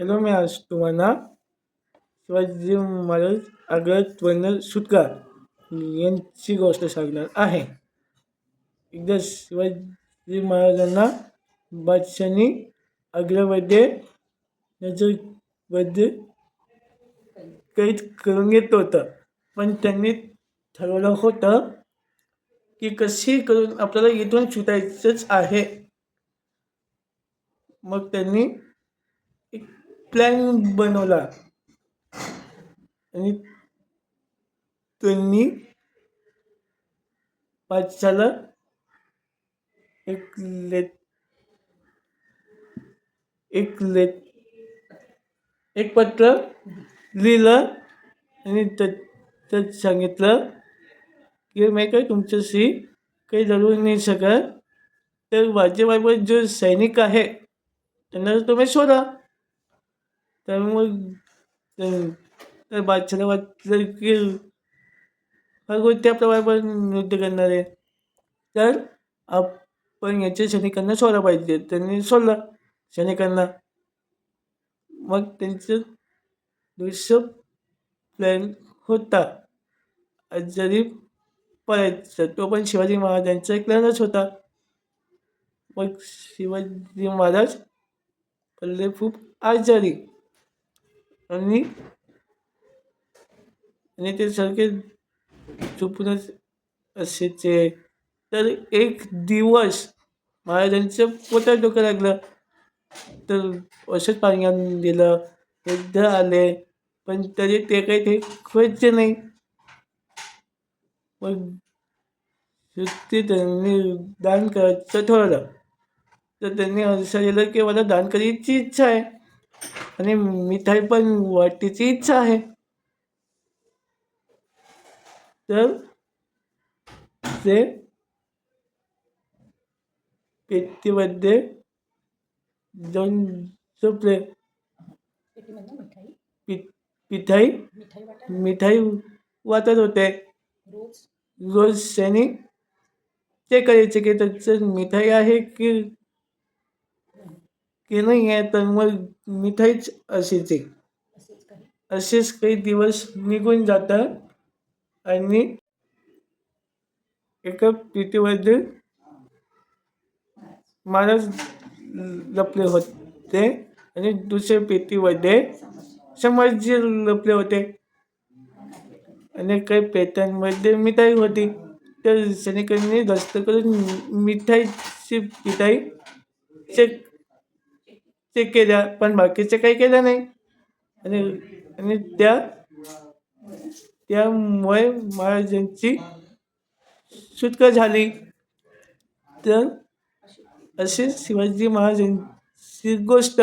Hello मी आज तुम्हाला शिवाजी महाराज आग्र्यात वर्ण सुटका यांची गोष्ट सांगणार आहे. एकदा शिवाजी महाराजांना बादशानी आग्र्यामध्ये नजरमध्ये कैद करून घेत होतं. पण त्यांनी ठरवलं होतं की कशी करून आपल्याला इथून सुटायचंच आहे. मग त्यांनी प्लॅन बनवला. आणि त्यांनी बादशाला एक लेट एक लेट एक पत्र लिहिलं आणि त्यात सांगितलं की मी काय तुमच्याशी काही लढू नाही शकत. तर वाजेबाबत जो सैनिक आहे त्यांना तुम्ही शोधा. तर मग तर- तर बादशाला वाटलं की हा त्याप्रमाणे आपल्याबरोबर नृत्य करणार आहे तर आपण याच्या सैनिकांना सोडला पाहिजे. त्यांनी सोडला सैनिकांना. मग त्यांचं दुसरं प्लॅन होता. जरी पळायचा तो पण शिवाजी महाराजांचा एक प्लॅनच होता. मग शिवाजी महाराज पडले खूप आजारी. आणि आणि ते सारखे झोपूनच असायचे. तर एक दिवस महाराजांचं पोटात डोकं लागलं. तर औषध पाणी आणून दिलं. युद्ध आले. पण तरी ते काही ते खोयचे नाही. मग सुट्टी त्यांनी दान करायचं ठरवलं. तर त्यांनी असं केलं की मला दान करायची इच्छा आहे. आणि मिठाई पण वाटायची इच्छा आहे. तर ते पेटीमध्ये पेटीमधनं मिठाई? पि पिठाई मिठाई वाटा? मिठाई वाटत होते. रोज? रोज त्यांनी ते करायचे की त्याचं मिठाई आहे की की नाही आहे तर मग मिठाईच असेच काही? असेच काही दिवस निघून जातात आणि एका पेटीमध्ये महाराज लपले होते आणि दुसऱ्या पेटीमध्ये समाजी लपले होते. आणि काही पेट्यांमध्ये मिठाई होती. तर सैनिकांनी जास्त करून मिठाईची पिठाई चेक चेक केल्या पण बाकीचे काही केलं नाही. आणि आणि त्या त्यामुळे महाराजांची सुटका झाली. तर अशी शिवाजी महाराजांची गोष्ट